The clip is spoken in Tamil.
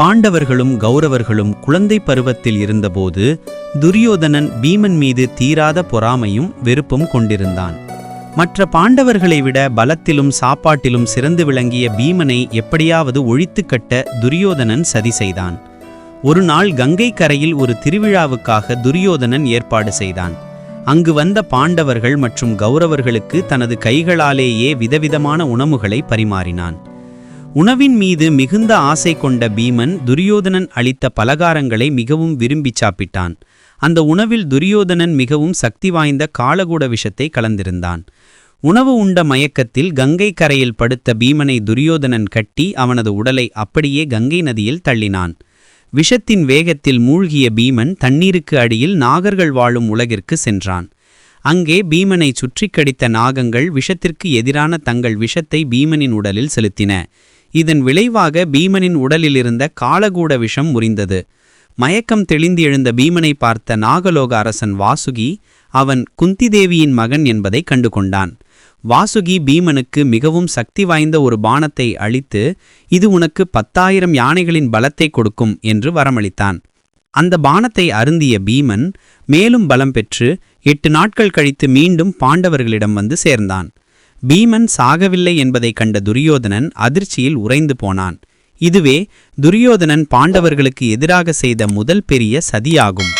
பாண்டவர்களும் கௌரவர்களும் குழந்தை பருவத்தில் இருந்தபோது துரியோதனன் பீமன் மீது தீராத பொறாமையும் வெறுப்பும் கொண்டிருந்தான். மற்ற பாண்டவர்களை விட பலத்திலும் சாப்பாட்டிலும் சிறந்து விளங்கிய பீமனை எப்படியாவது ஒழித்து கட்ட துரியோதனன் சதி செய்தான். ஒரு நாள் கங்கை கரையில் ஒரு திருவிழாவுக்காக துரியோதனன் ஏற்பாடு செய்தான். அங்கு வந்த பாண்டவர்கள் மற்றும் கௌரவர்களுக்கு தனது கைகளாலேயே விதவிதமான உணவுகளை பரிமாறினான். உணவின் மீது மிகுந்த ஆசை கொண்ட பீமன் துரியோதனன் அளித்த பலகாரங்களை மிகவும் விரும்பி சாப்பிட்டான். அந்த உணவில் துரியோதனன் மிகவும் சக்தி வாய்ந்த காலகூட விஷத்தை கலந்திருந்தான். உணவு உண்ட மயக்கத்தில் கங்கை கரையில் படுத்த பீமனை துரியோதனன் கட்டி அவனது உடலை அப்படியே கங்கை நதியில் தள்ளினான். விஷத்தின் வேகத்தில் மூழ்கிய பீமன் தண்ணீருக்கு அடியில் நாகர்கள் வாழும் உலகிற்கு சென்றான். அங்கே பீமனை சுற்றி கடித்த நாகங்கள் விஷத்திற்கு எதிரான தங்கள் விஷத்தை பீமனின் உடலில் செலுத்தின. இதன் விளைவாக பீமனின் உடலில் இருந்த காலகூட விஷம் முறிந்தது. மயக்கம் தெளிந்து எழுந்த பீமனை பார்த்த நாகலோக அரசன் வாசுகி அவன் குந்திதேவியின் மகன் என்பதை கண்டு கொண்டான் வாசுகி பீமனுக்கு மிகவும் சக்தி வாய்ந்த ஒரு பானத்தை அளித்து இது உனக்கு பத்தாயிரம் யானைகளின் பலத்தை கொடுக்கும் என்று வரமளித்தான். அந்த பானத்தை அருந்திய பீமன் மேலும் பலம் பெற்று எட்டு நாட்கள் கழித்து மீண்டும் பாண்டவர்களிடம் வந்து சேர்ந்தான். பீமன் சாகவில்லை என்பதைக் கண்ட துரியோதனன் அதிர்ச்சியில் உறைந்து போனான். இதுவே துரியோதனன் பாண்டவர்களுக்கு எதிராக செய்த முதல் பெரிய சதியாகும்.